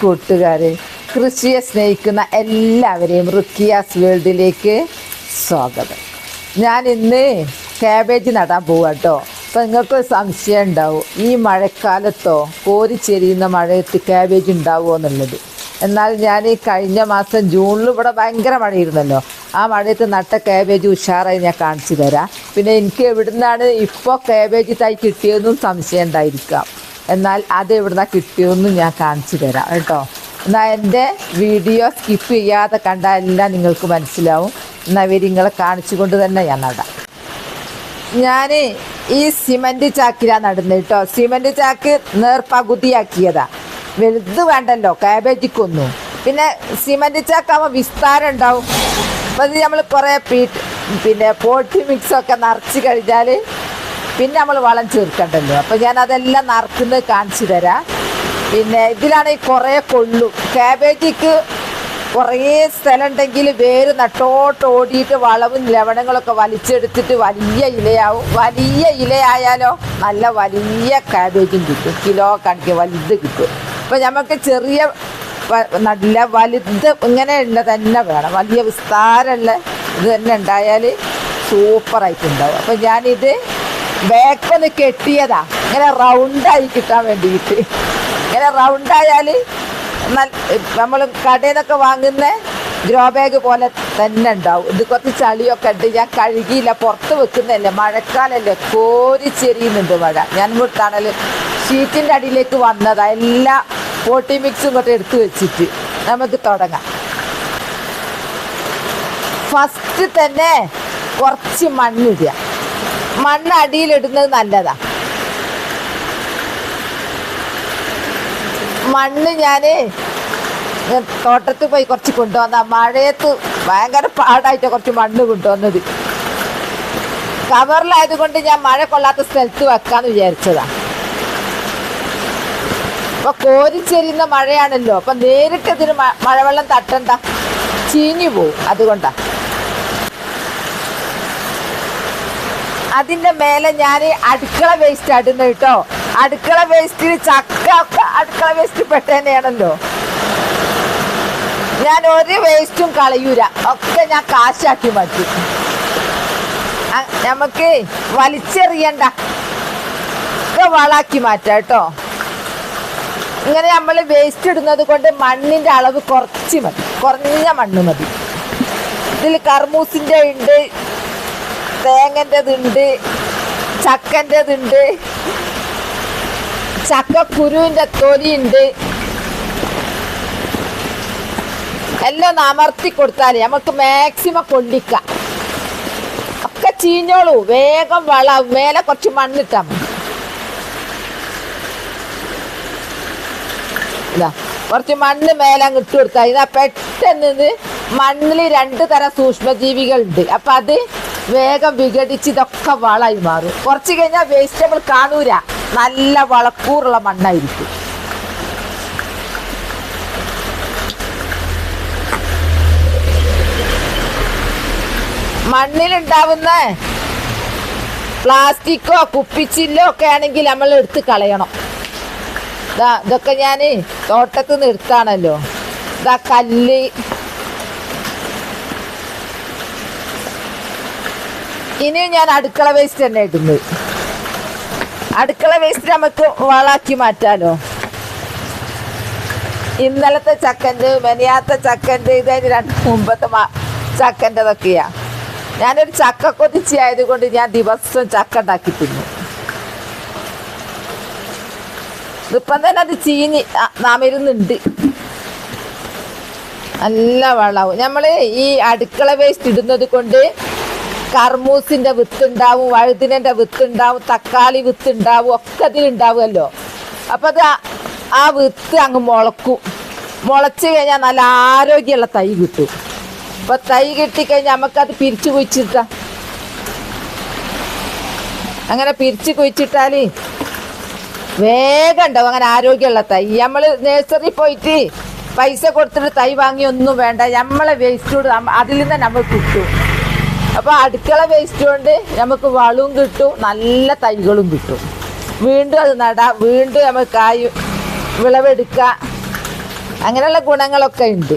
കൂട്ടുകാരെ കൃഷിയെ സ്നേഹിക്കുന്ന എല്ലാവരെയും റുക്കിയാസ് വേൾഡിലേക്ക് സ്വാഗതം. ഞാൻ ഇന്ന് കാബേജ് നടാൻ പോവാട്ടോ കേട്ടോ അപ്പം നിങ്ങൾക്കൊരു സംശയം ഉണ്ടാവും. ഈ മഴക്കാലത്തോ കോരിച്ചെരിയുന്ന മഴയത്ത് കാബേജ് ഉണ്ടാവുമോ എന്നുള്ളത്. എന്നാൽ ഞാൻ ഈ കഴിഞ്ഞ മാസം ജൂണിൽ ഇവിടെ ഭയങ്കര മഴയിരുന്നല്ലോ ആ മഴയത്ത് നട്ട കാബേജ് ഉഷാറായി ഞാൻ കാണിച്ചു തരാം. പിന്നെ എനിക്ക് എവിടുന്നാണ് ഇപ്പോൾ കാബേജ് തൈ കിട്ടിയതെന്നും സംശയം ഉണ്ടായിരിക്കാം. എന്നാൽ അത് എവിടുന്ന കിട്ടിയൊന്നും ഞാൻ കാണിച്ചു തരാം കേട്ടോ. എന്നാൽ എന്റെ വീഡിയോ സ്കിപ്പ് ചെയ്യാതെ കണ്ടാൽ എല്ലാം നിങ്ങൾക്ക് മനസ്സിലാവും. എന്നാൽ ഇവർ നിങ്ങളെ കാണിച്ചുകൊണ്ട് തന്നെ ഞാൻ നടാം. ഞാൻ ഈ സിമന്റ് ചാക്കിലാണ് നടുന്നത് കേട്ടോ. സിമന്റ് ചാക്ക് നേർപകുതിയാക്കിയതാ. വലുത് വേണ്ടല്ലോ കാബേജിക്കൊന്നും. പിന്നെ സിമന്റ് ചാക്കാകുമ്പോൾ വിസ്താരം ഉണ്ടാവും. അപ്പം നമ്മൾ കുറേ പീ പിന്നെ പോട്ടി മിക്സൊക്കെ നിറച്ച് കഴിഞ്ഞാൽ പിന്നെ നമ്മൾ വളം ചേർക്കണ്ടല്ലോ. അപ്പം ഞാൻ അതെല്ലാം നറുക്കുന്നത് കാണിച്ചു തരാം. പിന്നെ ഇതിലാണെങ്കിൽ കുറേ കൊള്ളും. ക്യാബേജിക്ക് കുറേ സ്ഥലം ഉണ്ടെങ്കിൽ വേര് നട്ടോട്ട് ഓടിയിട്ട് വളവും ലവണങ്ങളൊക്കെ വലിച്ചെടുത്തിട്ട് വലിയ ഇലയാവും. വലിയ ഇലയായാലോ നല്ല വലിയ കാബേജും കിട്ടും. കിലോ കണക്ക് വലുത് കിട്ടും. അപ്പം നമുക്ക് ചെറിയ നല്ല വലുത് ഇങ്ങനെയുള്ള തന്നെ വേണം. വലിയ വിസ്താരമുള്ള ഇത് തന്നെ ഉണ്ടായാൽ സൂപ്പറായിട്ടുണ്ടാവും. അപ്പം ഞാനിത് ബാക്കൊന്ന് കെട്ടിയതാ. ഇങ്ങനെ റൗണ്ടായി കിട്ടാൻ വേണ്ടിയിട്ട്. ഇങ്ങനെ റൗണ്ടായാൽ നമ്മൾ കടയിൽ നിന്നൊക്കെ വാങ്ങുന്ന ഗ്രോ ബാഗ് പോലെ തന്നെ ഉണ്ടാവും. ഇത് കുറച്ച് ചളിയൊക്കെ ഉണ്ട്. ഞാൻ കഴുകിയില്ല. പുറത്ത് വെക്കുന്നതല്ലേ. മഴക്കാലല്ലേ. കോരി ചെരിയുന്നുണ്ട് മഴ. ഞാൻ ഇങ്ങോട്ടാണല്ലോ ഷീറ്റിന്റെ അടിയിലേക്ക് വന്നതാ. എല്ലാ പോട്ടി മിക്സും ഇങ്ങോട്ട് എടുത്തു വെച്ചിട്ട് നമുക്ക് തുടങ്ങാം. ഫസ്റ്റ് തന്നെ കുറച്ച് മണ്ണിടുക. മണ്ണ് അടിയിലിടുന്നത് നല്ലതാ. മണ്ണ് ഞാൻ തോട്ടത്തിൽ പോയി കുറച്ച് കൊണ്ടുവന്ന മഴയത്ത് ഭയങ്കര പാടായിട്ട് കുറച്ച് മണ്ണ് കൊണ്ടുവന്നത്. കവറിലായത് കൊണ്ട് ഞാൻ മഴ കൊള്ളാത്ത സ്ഥലത്ത് വെക്കാന്ന് വിചാരിച്ചതാ. അപ്പൊ കോരിച്ചെരിയുന്ന മഴയാണല്ലോ അപ്പൊ നേരിട്ട് ഇതിന് മഴവെള്ളം തട്ടണ്ട. ചീഞ്ഞു പോവും അതുകൊണ്ടാ. അതിന്റെ മേലെ ഞാൻ അടുക്കള വേസ്റ്റ് ആട്ടുന്നത് കേട്ടോ. അടുക്കള വേസ്റ്റിൽ ചക്ക അടുക്കള വേസ്റ്റ് പെട്ടതന്നെയാണല്ലോ ഞാൻ ഒരു വേസ്റ്റും കളയൂല. ഒക്കെ ഞാൻ കാശാക്കി മാറ്റി. നമുക്ക് വലിച്ചെറിയണ്ട. ഒക്കെ വളാക്കി മാറ്റാം കേട്ടോ. ഇങ്ങനെ നമ്മൾ വേസ്റ്റ് ഇടുന്നത് കൊണ്ട് മണ്ണിന്റെ അളവ് കുറച്ച് മതി. കുറഞ്ഞ മണ്ണ് മതി. ഇതിൽ കർമൂസിന്റെ ഉണ്ട് തേങ്ങന്റെതുണ്ട് ചക്കന്റെതുണ്ട് ചക്കക്കുരുവിന്റെ തൊലിയുണ്ട്. എല്ലാം ഒന്ന് അമർത്തി കൊടുത്താൽ നമുക്ക് മാക്സിമം കൊണ്ടിക്കാം ഒക്കെ ചീഞ്ഞോളൂ. വേഗം വള മേലെ കുറച്ച് മണ്ണിട്ടാ കുറച്ച് മണ്ണ് മേലെ അങ്ങ് ഇട്ട് കൊടുത്താൽ ഇതാ പെട്ടെന്ന് മണ്ണിൽ രണ്ട് തരം സൂക്ഷ്മജീവികളുണ്ട്. അപ്പം അത് വേഗം വിഘടിച്ച് ഇതൊക്കെ വളമായി മാറും. കുറച്ച് കഴിഞ്ഞാൽ വേസ്റ്റബിൾ കാണൂല. നല്ല വളക്കൂറുള്ള മണ്ണായിരിക്കും. മണ്ണിലുണ്ടാവുന്ന പ്ലാസ്റ്റിക്കോ കുപ്പിച്ചില്ലോ ഒക്കെ ആണെങ്കിൽ നമ്മൾ എടുത്ത് കളയണം. ഇതാ ഇതൊക്കെ ഞാൻ തോട്ടത്തിൽ നിന്ന് എടുത്താണല്ലോ. ഇതാ കല്ല് ഇനിയും ഞാൻ അടുക്കള വേസ്റ്റ് തന്നെ ഇടുന്നത് അടുക്കള വേസ്റ്റ് നമുക്ക് വളാക്കി മാറ്റാനോ? ഇന്നലത്തെ ചക്കന്റെ മെനിയാത്ത ചക്കന്റെ ഇതായിട്ട് രണ്ട് മുമ്പത്തെ ചക്കന്റെതൊക്കെയാ. ഞാനൊരു ചക്ക കൊതിച്ചി ആയതുകൊണ്ട് ഞാൻ ദിവസം ചക്ക ഉണ്ടാക്കി തിന്നു ഇപ്പം തന്നെ അത് ചീഞ്ഞ് നാമിരുന്നുണ്ട്. നല്ല വളവും. നമ്മൾ ഈ അടുക്കള വേസ്റ്റ് ഇടുന്നത് കൊണ്ട് കർമൂസിന്റെ വിത്തുണ്ടാവും വഴുതിനന്റെ വിത്തുണ്ടാവും തക്കാളി വിത്ത് വിത്തുണ്ടാവും ഒക്കെ അതിലുണ്ടാവുമല്ലോ. അപ്പം അത് ആ- വിത്ത് അങ്ങ് മുളക്കും. മുളച്ച് കഴിഞ്ഞാൽ നല്ല ആരോഗ്യമുള്ള തൈ കിട്ടും. അപ്പൊ തൈ കിട്ടിക്കഴിഞ്ഞാൽ നമുക്കത് പിരിച്ചു കുഴിച്ചിട്ടാം. അങ്ങനെ പിരിച്ചു കുഴിച്ചിട്ടാൽ വേഗം ഉണ്ടാവും അങ്ങനെ ആരോഗ്യമുള്ള തൈ. നമ്മൾ നേഴ്സറി പോയിട്ട് പൈസ കൊടുത്തിട്ട് തൈ വാങ്ങി ഒന്നും വേണ്ട. നമ്മളെ വേസ്റ്റോട് അതിൽ നിന്ന് നമ്മൾ കിട്ടും. അപ്പോൾ അടുക്കള വേസ്റ്റ് കൊണ്ട് നമുക്ക് വളവും കിട്ടും നല്ല തൈകളും കിട്ടും. വീണ്ടും അത് നടാം വീണ്ടും നമുക്ക് കായ് വിളവെടുക്കുക അങ്ങനെയുള്ള ഗുണങ്ങളൊക്കെ ഉണ്ട്.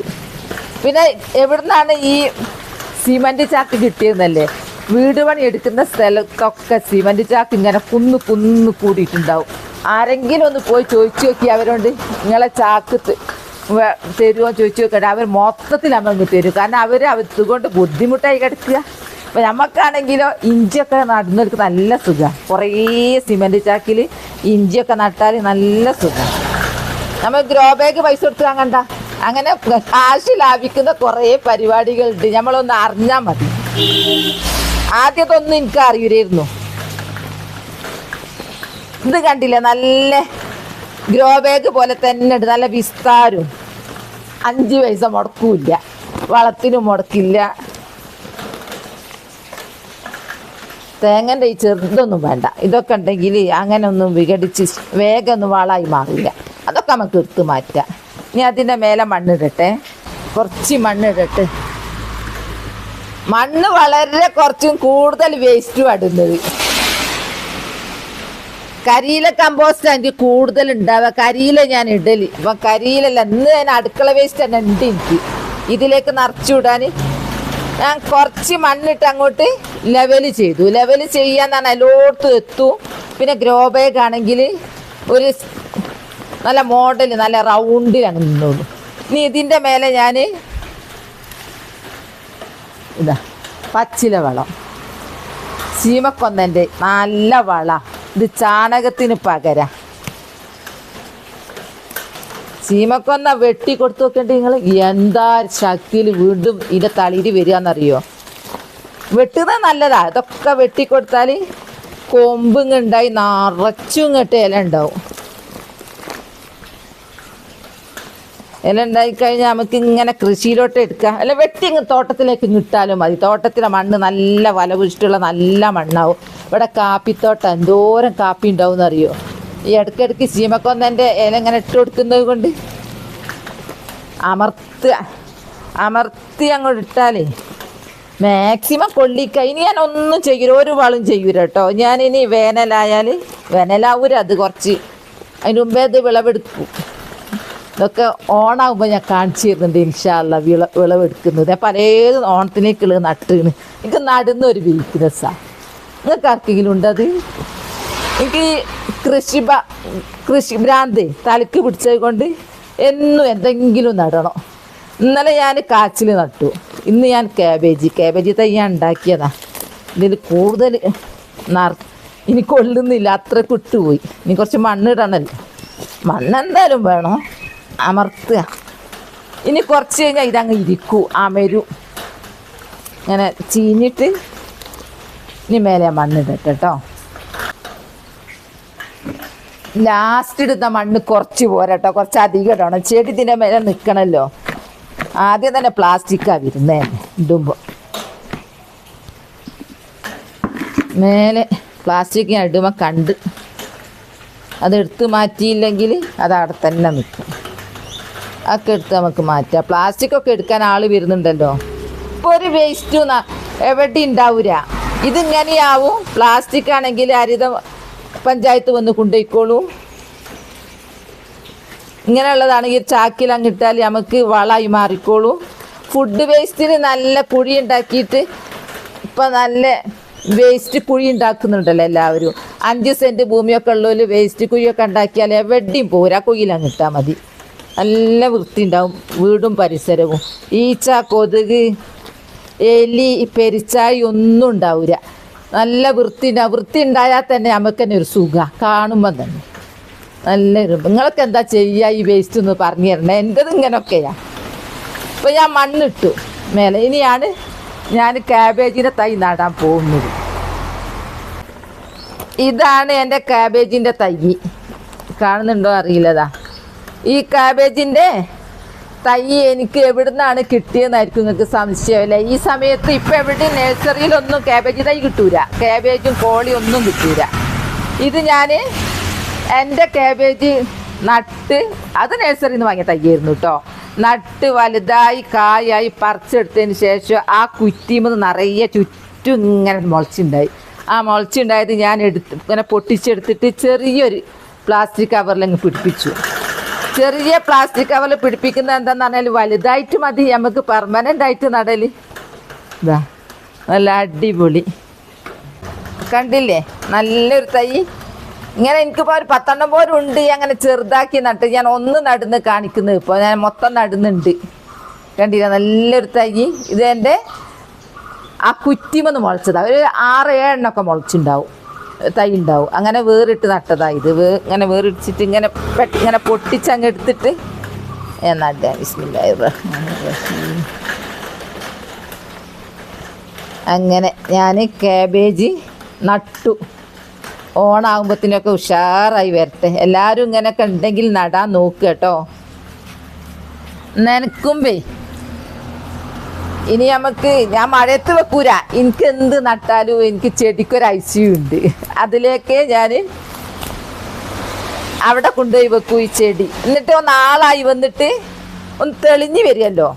പിന്നെ എവിടുന്നാണ് ഈ സിമന്റ് ചാക്ക് കിട്ടിയതെന്നല്ലേ വീട് പണി എടുക്കുന്ന സ്ഥലത്തൊക്കെ സിമന്റ് ചാക്ക് ഇങ്ങനെ കുന്ന് കുന്ന് കൂടിയിട്ടുണ്ടാവും. ആരെങ്കിലും ഒന്ന് പോയി ചോദിച്ചു നോക്കി അവരോട് നിങ്ങളെ ചാക്ക് തരുമോ ചോദിച്ചു നോക്കട്ടെ അവർ മൊത്തത്തിൽ നമുക്ക് തരും. കാരണം അവർ അതുകൊണ്ട് ബുദ്ധിമുട്ടായി കിടക്കുക. അപ്പം നമുക്കാണെങ്കിലോ ഇഞ്ചിയൊക്കെ നടുന്നവർക്ക് നല്ല സുഖമാണ് കുറേ സിമെന്റ് ചാക്കിൽ ഇഞ്ചിയൊക്കെ നട്ടാൽ നല്ല സുഖമാണ് നമ്മൾ ഗ്രോ ബാഗ് പൈസ കൊടുത്ത് വാങ്ങണ്ട. അങ്ങനെ കാശ് ലാഭിക്കുന്ന കുറേ പരിപാടികളുണ്ട്. നമ്മളൊന്ന് അറിഞ്ഞാൽ മതി. ആദ്യത്തൊന്നും എനിക്ക് അറിയില്ലായിരുന്നു ഇത് കണ്ടില്ലേ? നല്ല ഗ്രോ ബാഗ് പോലെ തന്നെ ഉണ്ട്. നല്ല വിസ്താരവും. അഞ്ച് പൈസ മുടക്കില്ല. വളത്തിനും മുടക്കില്ല. തേങ്ങന്റെ ഈ ചെറുതൊന്നും വേണ്ട. ഇതൊക്കെ ഉണ്ടെങ്കിൽ അങ്ങനെ ഒന്നും വിഘടിച്ച് വേഗം ഒന്നും വളമായി മാറില്ല. അതൊക്കെ നമുക്ക് എടുത്ത് മാറ്റാം. ഇനി അതിന്റെ മേലെ മണ്ണിടട്ടെ. കുറച്ച് മണ്ണിടട്ടെ. മണ്ണ് വളരെ കുറച്ചും കൂടുതൽ വേസ്റ്റ് ഇടുന്നത്. കരിയില കമ്പോസ്റ്റ് എനിക്ക് കൂടുതൽ ഉണ്ടാവുക. കരിയില ഞാൻ ഇടൽ. അപ്പം കരിയിലല്ല ഇന്ന് ഞാൻ അടുക്കള വേസ്റ്റ് തന്നെ ഉണ്ട് എനിക്ക്. ഇതിലേക്ക് നിറച്ചു വിടാൻ ഞാൻ കുറച്ച് മണ്ണിട്ട് അങ്ങോട്ട് ലെവൽ ചെയ്തു. ലെവൽ ചെയ്യാൻ ഞാൻ എല്ലായിടത്തും എത്തും. പിന്നെ ഗ്രോ ബാഗ് ആണെങ്കിൽ ഒരു നല്ല മോഡൽ നല്ല റൗണ്ടിൽ അങ്ങ് നിന്നോളൂ. ഇനി ഇതിന്റെ മേലെ ഞാൻ ഇതാ പച്ചില വളം. ചീമക്കൊന്നന്റെ നല്ല വള. ഇത് ചാണകത്തിന് പകര. ചീമക്കൊന്ന വെട്ടി കൊടുത്തു നോക്കേണ്ടി നിങ്ങൾ എന്താ ശക്തിയിൽ വീണ്ടും ഇതിന്റെ തളിര് വരികയെന്നറിയോ? വെട്ടുന്നത് നല്ലതാ. ഇതൊക്കെ വെട്ടിക്കൊടുത്താൽ കൊമ്പും ഉണ്ടായി നിറച്ചും ഇങ്ങോട്ട് ഇല ഉണ്ടാവും. ഇല ഉണ്ടായി കഴിഞ്ഞാൽ നമുക്ക് ഇങ്ങനെ കൃഷിയിലോട്ട് എടുക്കാം. അല്ല വെട്ടി തോട്ടത്തിലേക്ക് ഇട്ടാലും മതി. തോട്ടത്തിലെ മണ്ണ് നല്ല വലപുഷ്ടിയുള്ള നല്ല മണ്ണാവും. ഇവിടെ കാപ്പിത്തോട്ടം എന്തോരം കാപ്പി ഉണ്ടാവും എന്നറിയോ ഈ ഇടയ്ക്കിടയ്ക്ക് ചീമക്കൊന്നന്റെ ഇല ഇങ്ങനെ ഇട്ട് കൊടുക്കുന്നത് കൊണ്ട് അമർത്ത് അമർത്തി അങ്ങോട്ട് ഇട്ടാലേ മാക്സിമം കൊള്ളിക്ക ഇനി ഞാൻ ഒന്നും ചെയ്യൂല ഒരു വളം ചെയ്യൂല കേട്ടോ. ഞാനിനി വേനലായാൽ വേനലാവൂല അത് കുറച്ച്. അതിന് മുമ്പേ അത് വിളവെടുക്കും. ഇതൊക്കെ ഓണാകുമ്പോൾ ഞാൻ കാണിച്ചു തരുന്നുണ്ട് ഇൻഷാല്ല വിള വിളവെടുക്കുന്നത്. ഞാൻ പലതും ഓണത്തിനേക്കുള്ള നട്ടിന്. എനിക്ക് നടുന്ന ഒരു വീക്ക്നെസ്സാണ് നിങ്ങൾക്ക് ആർക്കെങ്കിലും ഉണ്ടത്? എനിക്ക് കൃഷി കൃഷി ഭ്രാന്ത് തലക്ക് പിടിച്ചത് കൊണ്ട് എന്നും എന്തെങ്കിലും നടണം. ഇന്നലെ ഞാൻ കാച്ചിൽ നട്ടു. ഇന്ന് ഞാൻ കാബേജ് കാബേജ് തൈ ഞാൻ ഉണ്ടാക്കിയതാ. ഇതിൽ കൂടുതൽ നർ ഇനി കൊള്ളുന്നില്ല അത്ര കിട്ടുപോയി. ഇനി കുറച്ച് മണ്ണിടണല്ലോ മണ്ണ് എന്തായാലും വേണം. അമർത്തുക. ഇനി കുറച്ച് കഴിഞ്ഞാൽ ഇതങ്ങ് ഇരിക്കൂ. അമരും ഇങ്ങനെ ചീഞ്ഞിട്ട് ഇനി മേലെ മണ്ണിടട്ടെ കേട്ടോ ലാസ്റ്റ് ഇടുന്ന മണ്ണ് കുറച്ച് പോരാട്ടോ. കുറച്ച് അധികം ഇടണം. ചെടി ഇതിന്റെ മേലെ നിൽക്കണമല്ലോ ആദ്യം തന്നെ പ്ലാസ്റ്റിക്കാണ് വരുന്നേ. ഇടുമ്പോൾ മേലെ പ്ലാസ്റ്റിക് ഞാൻ ഇടുമ്പോൾ കണ്ട്. അത് എടുത്ത് മാറ്റിയില്ലെങ്കിൽ അത് അവിടെ തന്നെ നിൽക്കും അതൊക്കെ എടുത്ത് നമുക്ക് മാറ്റാം. പ്ലാസ്റ്റിക് ഒക്കെ എടുക്കാൻ ആൾ വരുന്നുണ്ടല്ലോ. ഇപ്പോൾ ഒരു വേസ്റ്റ് എവിടെ ഉണ്ടാവൂല. ഇതിങ്ങനെയാവും. പ്ലാസ്റ്റിക് ആണെങ്കിൽ ഹരിത പഞ്ചായത്ത് വന്ന് കൊണ്ടുപോയിക്കോളൂ. ഇങ്ങനെയുള്ളതാണെങ്കിൽ ചാക്കിൽ അങ്ങിട്ടാൽ നമുക്ക് വളമായി മാറിക്കോളൂ. ഫുഡ് വേസ്റ്റിന് നല്ല കുഴി ഉണ്ടാക്കിയിട്ട് ഇപ്പം നല്ല വേസ്റ്റ് കുഴി ഉണ്ടാക്കുന്നുണ്ടല്ലോ എല്ലാവരും. അഞ്ച് സെന്റ് ഭൂമിയൊക്കെ ഉള്ളവർ വേസ്റ്റ് കുഴിയൊക്കെ ഉണ്ടാക്കിയാൽ എവിടെയും പോരാ കുഴിയിൽ അങ്ങിട്ടാൽ മതി. നല്ല വൃത്തി ഉണ്ടാവും വീടും പരിസരവും. ഈച്ച കൊതുക് എലി പെരിച്ചായി ഒന്നും ഉണ്ടാവില്ല നല്ല വൃത്തി വൃത്തി ഉണ്ടായാൽ തന്നെ നമുക്ക് തന്നെ ഒരു സുഖ. കാണുമ്പോൾ തന്നെ. നല്ല നിങ്ങളൊക്കെ എന്താ ചെയ്യുക ഈ വേസ്റ്റ് ഒന്ന് പറഞ്ഞു തരണേ? എന്റെത് ഇങ്ങനെയൊക്കെയാ ഇപ്പം ഞാൻ മണ്ണിട്ടു. മേലെ ഇനിയാണ് ഞാൻ ക്യാബേജിന്റെ തൈ നടാൻ പോകുന്നത്. ഇതാണ് എന്റെ ക്യാബേജിന്റെ തൈ. കാണുന്നുണ്ടോ അറിയില്ലതാ. ഈ കാബേജിന്റെ തൈ എനിക്ക് എവിടുന്നാണ് കിട്ടിയെന്നായിരിക്കും നിങ്ങൾക്ക് സംശയമല്ലേ ഈ സമയത്ത് ഇപ്പം എവിടെയും നഴ്സറിയിലൊന്നും കാബേജ് തൈ കിട്ടൂല. കാബേജും കോളി ഒന്നും കിട്ടൂല. ഇത് ഞാൻ എന്റെ കാബേജ് നട്ട് അത് നഴ്സറിയിൽ നിന്ന് വാങ്ങിയ തയ്യായിരുന്നു കേട്ടോ നട്ട് വലുതായി കായായി പറിച്ചെടുത്തതിന് ശേഷം ആ കുറ്റിമത് നിറയെ ചുറ്റും ഇങ്ങനെ മുളച്ചുണ്ടായി. ആ മുളച്ചുണ്ടായത് ഞാൻ എടുത്ത് ഇങ്ങനെ പൊട്ടിച്ചെടുത്തിട്ട് ചെറിയൊരു പ്ലാസ്റ്റിക് കവറിലങ്ങ് പിടിപ്പിച്ചു. ചെറിയ പ്ലാസ്റ്റിക് കവർ പിടിപ്പിക്കുന്നത് എന്താന്ന് പറഞ്ഞാൽ വലുതായിട്ട് മതി. നമുക്ക് പെർമനന്റ് ആയിട്ട് നടൽ. ഇതാ നല്ല അടിപൊളി. കണ്ടില്ലേ? നല്ലൊരു തൈ. ഇങ്ങനെ എനിക്കിപ്പോൾ ഒരു പത്തെണ്ണം പോലും ഉണ്ട്. അങ്ങനെ ചെറുതാക്കി നട്ട് ഞാൻ ഒന്ന് നടന്ന് കാണിക്കുന്നത് ഇപ്പോൾ ഞാൻ മൊത്തം നടുന്നുണ്ട്. കണ്ടില്ല? നല്ലൊരു തൈ. ഇത് എന്റെ ആ കുറ്റിമെന്ന് മുളച്ചതാ. ഒരു ആറ് ഏഴെണ്ണൊക്കെ മുളച്ചുണ്ടാവും. തൈ ഉണ്ടാവും അങ്ങനെ വേറിട്ട് നട്ടതാ ഇത്. വേ ഇങ്ങനെ വേറിടിച്ചിട്ട് ഇങ്ങനെ ഇങ്ങനെ പൊട്ടിച്ചങ്ങ് എടുത്തിട്ട് നട്ടാ വിസ്മില്ല അങ്ങനെ ഞാൻ കാബേജ് നട്ടു. ഓണാകുമ്പോഴത്തേനൊക്കെ ഉഷാറായി വരട്ടെ. എല്ലാവരും ഇങ്ങനെയൊക്കെ ഉണ്ടെങ്കിൽ നടാൻ നോക്കുക കേട്ടോ. നനക്കുമ്പേ ഇനി നമുക്ക് ഞാൻ മഴയത്ത് വെക്കൂല. എനിക്ക് എന്ത് നട്ടാലും എനിക്ക് ചെടിക്കൊരു ഐശ്വര്യം ഉണ്ട്. അതിലേക്ക് ഞാൻ അവിടെ കൊണ്ടുപോയി വെക്കൂ ഈ ചെടി. എന്നിട്ട് ഒന്ന് ആളായി വന്നിട്ട് ഒന്ന് തെളിഞ്ഞു വരികയല്ലോ.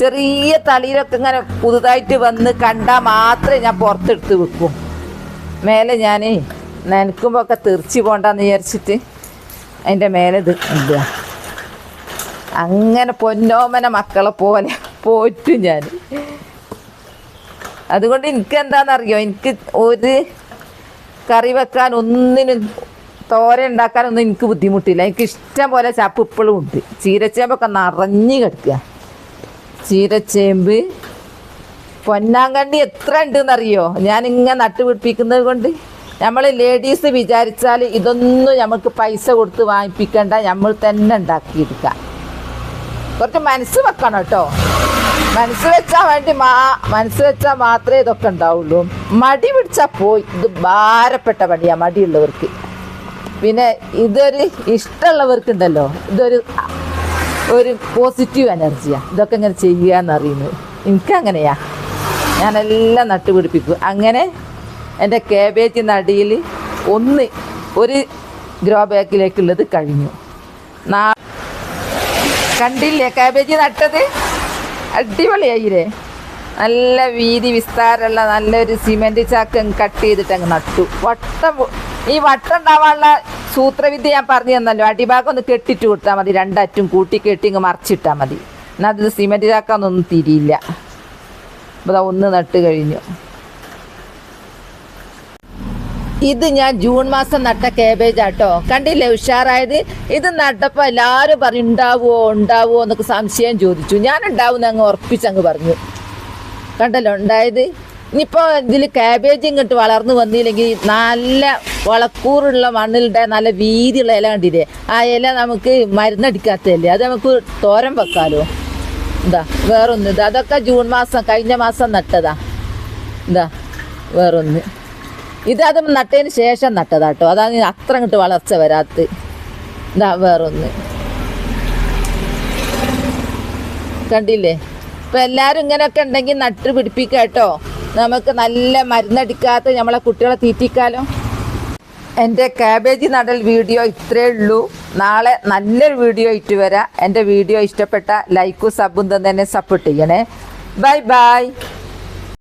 ചെറിയ തളിയിലൊക്കെ ഇങ്ങനെ പുതുതായിട്ട് വന്ന് കണ്ടാൽ മാത്രമേ ഞാൻ പുറത്തെടുത്ത് വെക്കൂ. മേലെ ഞാൻ നനക്കുമ്പോൾ ഒക്കെ തെറിച്ച് പോണ്ടെന്ന് വിചാരിച്ചിട്ട് അതിന്റെ മേലെ ഇത് എന്താ അങ്ങനെ പൊന്നോമന മക്കളെ പോലെ. പോറ്റും ഞാൻ. അതുകൊണ്ട് എനിക്ക് എന്താണെന്നറിയോ? എനിക്ക് ഒരു കറി വെക്കാൻ ഒന്നിനും തോര ഉണ്ടാക്കാനൊന്നും എനിക്ക് ബുദ്ധിമുട്ടില്ല. എനിക്ക് ഇഷ്ടം പോലെ ചാപ്പ് ഇപ്പോഴും ഉണ്ട്. ചീരച്ചേമ്പൊക്കെ നിറഞ്ഞു കിടക്കുക. ചീരച്ചേമ്പ് പൊന്നാങ്കണ്ണി എത്ര ഉണ്ടെന്നറിയോ? ഞാൻ ഇങ്ങനെ നട്ടുപിടിപ്പിക്കുന്നത് കൊണ്ട് നമ്മൾ ലേഡീസ് വിചാരിച്ചാൽ ഇതൊന്നും നമുക്ക് പൈസ കൊടുത്ത് വാങ്ങിപ്പിക്കേണ്ട. നമ്മൾ തന്നെ ഉണ്ടാക്കിയെടുക്കാം കുറച്ച് മനസ്സ് വെക്കണം കേട്ടോ. മനസ്സ് വെച്ചാൽ വേണ്ടി മാ മനസ്സ് വെച്ചാ മാത്രമേ ഇതൊക്കെ ഉണ്ടാവുള്ളൂ. മടി പിടിച്ചാൽ പോയി. ഇത് ഭാരപ്പെട്ട പണിയാ മടിയുള്ളവർക്ക്. പിന്നെ ഇതൊരു ഇഷ്ടമുള്ളവർക്കുണ്ടല്ലോ. ഇതൊരു ഒരു പോസിറ്റീവ് എനർജിയാ ഇതൊക്കെ ഇങ്ങനെ ചെയ്യുക എന്നറിയുന്നത് എനിക്കങ്ങനെയാ. ഞാനെല്ലാം നട്ടുപിടിപ്പിക്കും. അങ്ങനെ എന്റെ കേബേജ് നടിയിൽ ഒന്ന് ഒരു ഗ്രോ ബാക്കിലേക്കുള്ളത് കഴിഞ്ഞു. നാ കണ്ടില്ലേ കാബേജ് നട്ടത്? അടിപൊളിയായില്ലേ? നല്ല വീതി വിസ്താരമുള്ള നല്ലൊരു സിമെന്റ് ചാക്ക് കട്ട് ചെയ്തിട്ട് അങ്ങ് നട്ടു. വട്ടം ഈ വട്ടം ഉണ്ടാവാനുള്ള സൂത്രവിദ്യ ഞാൻ പറഞ്ഞു തന്നല്ലോ. അടിഭാഗം ഒന്ന് കെട്ടിട്ട് കൊടുത്താൽ മതി. രണ്ടറ്റും കൂട്ടി കെട്ടി ഇങ്ങ് മറിച്ചിട്ടാൽ മതി. എന്നാൽ അത് സിമെന്റ് ചാക്കാന്നൊന്നും തിരിയില്ല. അപ്പോൾ ഒന്ന് നട്ട് കഴിഞ്ഞു. ഇത് ഞാൻ ജൂൺ മാസം നട്ട കേബേജ് ആട്ടോ. കണ്ടില്ലേ ഉഷാറായത്? ഇത് നട്ടപ്പോൾ എല്ലാവരും പറഞ്ഞു ഉണ്ടാവുമോ ഉണ്ടാവുമോ എന്നൊക്കെ സംശയം ചോദിച്ചു. ഞാൻ ഉണ്ടാവുമെന്ന് അങ്ങ് ഉറപ്പിച്ചങ്ങ് പറഞ്ഞു. കണ്ടല്ലോ ഉണ്ടായത്? ഇനിയിപ്പോൾ ഇതിൽ കാബേജ് ഇങ്ങോട്ട് വളർന്നു വന്നില്ലെങ്കിൽ നല്ല വളക്കൂറുള്ള മണ്ണിലുടെ നല്ല വീതിയുള്ള ഇല കണ്ടില്ലേ? ആ ഇല നമുക്ക് മരുന്നടിക്കാത്തതല്ലേ? അത് നമുക്ക് തോരൻ വെക്കാലോ? എന്താ വേറൊന്ന്. ഇത് അതൊക്കെ ജൂൺ മാസം കഴിഞ്ഞ മാസം നട്ടതാ. എന്താ വേറൊന്ന്. ഇത് അത് നട്ടതിന് ശേഷം നട്ടതാട്ടോ അതാണ് അത്ര അങ്ങോട്ട് വളർച്ച വരാത്ത ഇതാ വേറൊന്ന്. കണ്ടില്ലേ? ഇപ്പം എല്ലാരും ഇങ്ങനെയൊക്കെ ഉണ്ടെങ്കിൽ നട്ട് പിടിപ്പിക്കുക കേട്ടോ നമുക്ക് നല്ല മരുന്നടിക്കാത്ത നമ്മളെ കുട്ടികളെ തീറ്റിക്കാലോ. എന്റെ കാബേജ് നടൽ വീഡിയോ ഇത്രയേ ഉള്ളൂ. നാളെ നല്ലൊരു വീഡിയോ ഇട്ട് വരാം. എന്റെ വീഡിയോ ഇഷ്ടപ്പെട്ട ലൈക്കും സബും തന്നെ സപ്പോർട്ട് ചെയ്യണേ. Bye bye